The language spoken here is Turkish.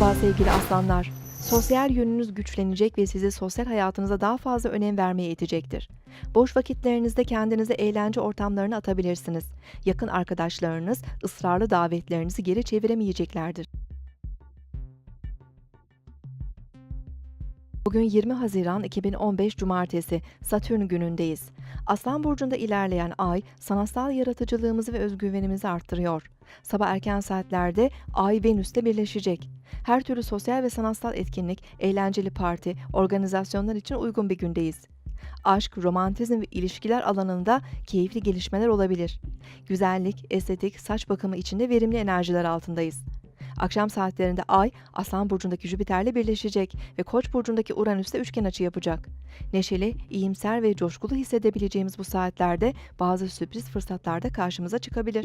Merhaba sevgili aslanlar. Sosyal yönünüz güçlenecek ve sizi sosyal hayatınıza daha fazla önem vermeye itecektir. Boş vakitlerinizde kendinize eğlence ortamlarına atabilirsiniz. Yakın arkadaşlarınız ısrarlı davetlerinizi geri çeviremeyeceklerdir. Bugün 20 Haziran 2015 Cumartesi, Satürn günündeyiz. Aslan burcunda ilerleyen ay, sanatsal yaratıcılığımızı ve özgüvenimizi arttırıyor. Sabah erken saatlerde Ay Venüs'le birleşecek. Her türlü sosyal ve sanatsal etkinlik, eğlenceli parti, organizasyonlar için uygun bir gündeyiz. Aşk, romantizm ve ilişkiler alanında keyifli gelişmeler olabilir. Güzellik, estetik, saç bakımı için de verimli enerjiler altındayız. Akşam saatlerinde Ay, Aslan burcundaki Jüpiter'le birleşecek ve Koç burcundaki Uranüs'le üçgen açı yapacak. Neşeli, iyimser ve coşkulu hissedebileceğimiz bu saatlerde bazı sürpriz fırsatlar da karşımıza çıkabilir.